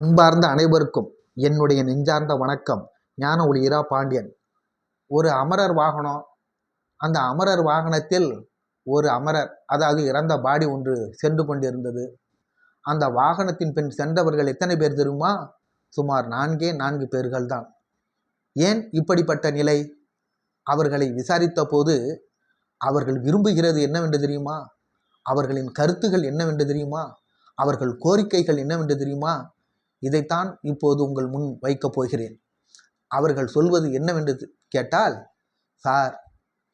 அன்பார்ந்த அனைவருக்கும் என்னுடைய நெஞ்சார்ந்த வணக்கம். ஞான ஒளியரா பாண்டியன். ஒரு அமரர் வாகனம் அந்த அமரர் வாகனத்தில் ஒரு அமரர் அதாவது இறந்த பாடி ஒன்று சென்று கொண்டிருந்தது. அந்த வாகனத்தின் பின் சென்றவர்கள் எத்தனை பேர் தெரியுமா? சுமார் நான்கே நான்கு பேர்கள் தான். ஏன் இப்படிப்பட்ட நிலை? அவர்களை விசாரித்த போது அவர்கள் விரும்புகிறது என்னவென்று தெரியுமா? அவர்களின் கருத்துகள் என்னவென்று தெரியுமா? அவர்கள் கோரிக்கைகள் என்னவென்று தெரியுமா? இதைத்தான் இப்போது உங்கள் முன் வைக்கப் போகிறேன். அவர்கள் சொல்வது என்னவென்று கேட்டால் சார்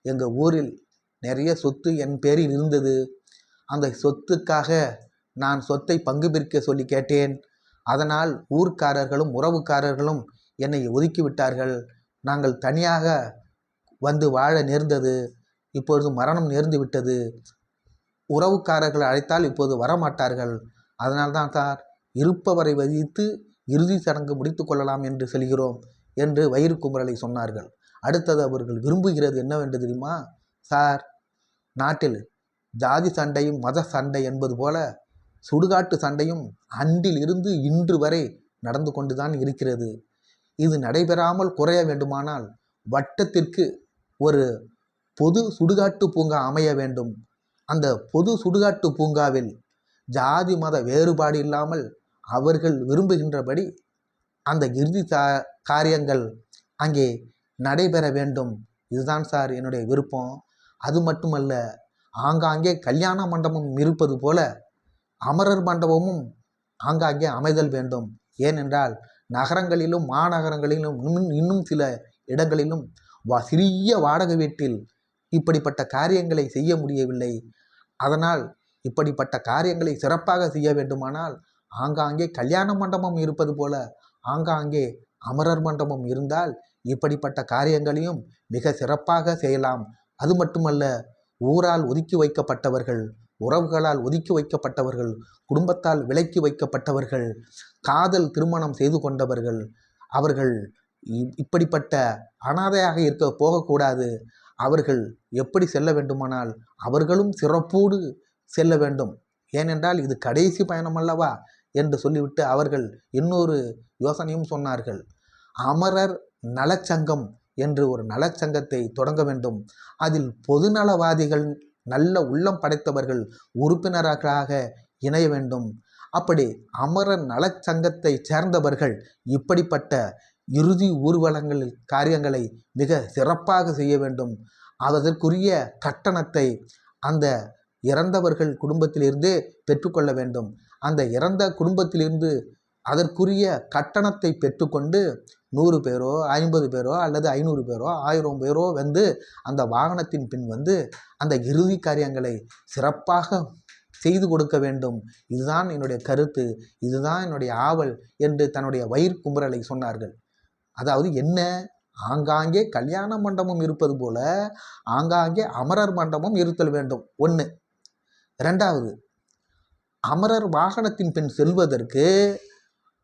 எங்கள் ஊரில் நிறைய சொத்து என் பேரில் இருந்தது. அந்த சொத்துக்காக நான் சொத்தை பங்கு பிரிக்க சொல்லி கேட்டேன். அதனால் ஊர்க்காரர்களும் உறவுக்காரர்களும் என்னை ஒதுக்கி விட்டார்கள். நாங்கள் தனியாக வந்து வாழ நேர்ந்தது. இப்பொழுது மரணம் நேர்ந்து விட்டது. உறவுக்காரர்கள் அழைத்தால் இப்போது வரமாட்டார்கள். அதனால்தான் சார் இருப்பவரை வைத்து இறுதி சடங்கு முடித்து கொள்ளலாம் என்று செல்கிறோம் என்று வயிறு குமரலை சொன்னார்கள். அடுத்தது அவர்கள் விரும்புகிறது என்னவென்று தெரியுமா? சார் நாட்டில் ஜாதி சண்டையும் மத சண்டை என்பது போல சுடுகாட்டு சண்டையும் அன்றில் இருந்து இன்று வரை நடந்து கொண்டுதான் இருக்கிறது. இது நடைபெறாமல் குறைய வேண்டுமானால் வட்டத்திற்கு ஒரு பொது சுடுகாட்டு பூங்கா அமைய வேண்டும். அந்த பொது சுடுகாட்டு பூங்காவில் ஜாதி மத வேறுபாடு இல்லாமல் அவர்கள் விரும்புகின்றபடி அந்த இறுதி சா காரியங்கள் அங்கே நடைபெற வேண்டும். இதுதான் சார் என்னுடைய விருப்பம். அது மட்டுமல்ல ஆங்காங்கே கல்யாண மண்டபம் இருப்பது போல அமரர் மண்டபமும் ஆங்காங்கே அமைதல் வேண்டும். ஏனென்றால் நகரங்களிலும் மாநகரங்களிலும் இன்னும் இன்னும் சில இடங்களிலும் வா சிறிய வாடகை வீட்டில் இப்படிப்பட்ட காரியங்களை செய்ய முடியவில்லை. அதனால் இப்படிப்பட்ட காரியங்களை சிறப்பாக செய்ய வேண்டுமானால் ஆங்காங்கே கல்யாண மண்டபம் இருப்பது போல ஆங்காங்கே அமரர் மண்டபம் இருந்தால் இப்படிப்பட்ட காரியங்களையும் மிக சிறப்பாக செய்யலாம். அது மட்டுமல்ல ஊரால் ஒதுக்கி வைக்கப்பட்டவர்கள் உறவுகளால் ஒதுக்கி வைக்கப்பட்டவர்கள் குடும்பத்தால் விலக்கி வைக்கப்பட்டவர்கள் காதல் திருமணம் செய்து கொண்டவர்கள் அவர்கள் இப்படிப்பட்ட அனாதையாக இருக்க போகக்கூடாது. அவர்கள் எப்படி செல்ல வேண்டுமானால் அவர்களும் சிறப்போடு செல்ல வேண்டும். ஏனென்றால் இது கடைசி பயணம் அல்லவா? என்று சொல்லிவிட்டு அவர்கள் இன்னொரு யோசனையும் சொன்னார்கள். அமரர் நலச்சங்கம் என்று ஒரு நலச்சங்கத்தை தொடங்க வேண்டும். அதில் பொதுநலவாதிகள் நல்ல உள்ளம் படைத்தவர்கள் உறுப்பினர்களாக இணைய வேண்டும். அப்படி அமரர் நலச்சங்கத்தை சேர்ந்தவர்கள் இப்படிப்பட்ட இறுதி ஊர்வலங்களில் காரியங்களை மிக சிறப்பாக செய்ய வேண்டும். அதற்குரிய கட்டணத்தை அந்த இறந்தவர்கள் குடும்பத்திலிருந்தே பெற்றுக்கொள்ள வேண்டும். அந்த இறந்த குடும்பத்திலிருந்து அதற்குரிய கட்டணத்தை பெற்றுக்கொண்டு நூறு பேரோ ஐம்பது பேரோ அல்லது ஐநூறு பேரோ ஆயிரம் பேரோ வந்து அந்த வாகனத்தின் பின் வந்து அந்த இறுதி காரியங்களை சிறப்பாக செய்து கொடுக்க வேண்டும். இதுதான் என்னுடைய கருத்து. இதுதான் என்னுடைய ஆவல் என்று தன்னுடைய வயிறு கும்பரலை சொன்னார்கள். அதாவது என்ன? ஆங்காங்கே கல்யாண மண்டபம் இருப்பது போல ஆங்காங்கே அமரர் மண்டபம் இருத்தல் வேண்டும். ஒன்று ரெண்டாவது அமரர் வாகனத்தின் பின் செல்வதற்கு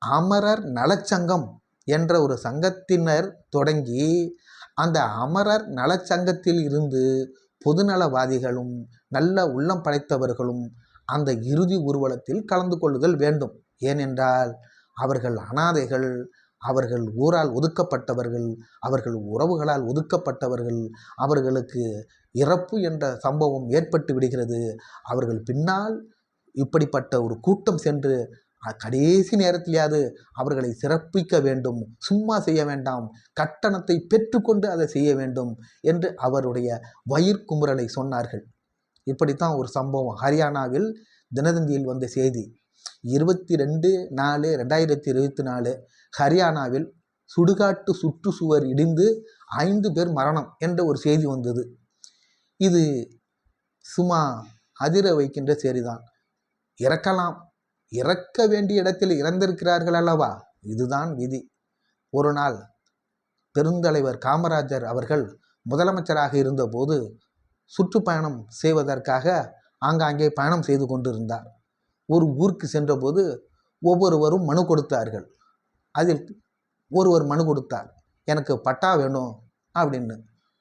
அமரர் நலச்சங்கம் என்ற ஒரு சங்கத்தினர் தொடங்கி அந்த அமரர் நலச்சங்கத்தில் இருந்து பொதுநலவாதிகளும் நல்ல உள்ளம் படைத்தவர்களும் அந்த இறுதி ஊர்வலத்தில் கலந்து கொள்ளுதல் வேண்டும். ஏனென்றால் அவர்கள் அனாதைகள் அவர்கள் ஊரால் ஒதுக்கப்பட்டவர்கள் அவர்கள் உறவுகளால் ஒதுக்கப்பட்டவர்கள் அவர்களுக்கு இறப்பு என்ற சம்பவம் ஏற்பட்டு விடுகிறது. அவர்கள் பின்னால் இப்படிப்பட்ட ஒரு கூட்டம் சென்று கடைசி நேரத்திலேயாவது அவர்களை சிறப்பிக்க வேண்டும். சும்மா செய்ய வேண்டாம். கட்டணத்தை பெற்றுக்கொண்டு அதை செய்ய வேண்டும் என்று அவருடைய வயிற்குமுறலை சொன்னார்கள். இப்படித்தான் ஒரு சம்பவம். ஹரியானாவில் தினதந்தியில் வந்த செய்தி. இருபத்தி ரெண்டு நாலு ரெண்டாயிரத்தி இருபத்தி நாலு ஹரியானாவில் சுடுகாட்டு சுற்றுச்சுவர் இடிந்து ஐந்து பேர் மரணம் என்ற ஒரு செய்தி வந்தது. இது சும்மா அதிர வைக்கின்ற செய்திதான். இறக்கலாம். இறக்க வேண்டிய இடத்தில் இறந்திருக்கிறார்கள் அல்லவா? இதுதான் விதி. ஒரு நாள் பெருந்தலைவர் காமராஜர் அவர்கள் முதலமைச்சராக இருந்தபோது சுற்றுப்பயணம் செய்வதற்காக ஆங்காங்கே பயணம் செய்து கொண்டிருந்தார். ஒரு ஊருக்கு சென்றபோது ஒவ்வொருவரும் மனு கொடுத்தார்கள். அதில் ஒருவர் மனு கொடுத்தார். எனக்கு பட்டா வேணும் அப்படின்னு.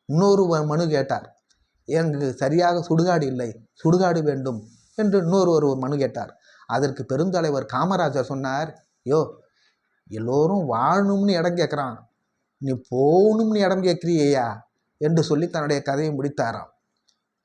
இன்னொரு மனு கேட்டார். எனக்கு சரியாக சுடுகாடு இல்லை. சுடுகாடு வேண்டும். என்று இன்னொரு ஒரு மனு கேட்டார். அதற்கு பெருந்தலைவர் காமராஜர் சொன்னார் யோ எல்லோரும் வாழணும்னு இடம் கேட்குறான். நீ போகணும்னு இடம் கேட்குறியா என்று சொல்லி தன்னுடைய கதையை முடித்தாராம்.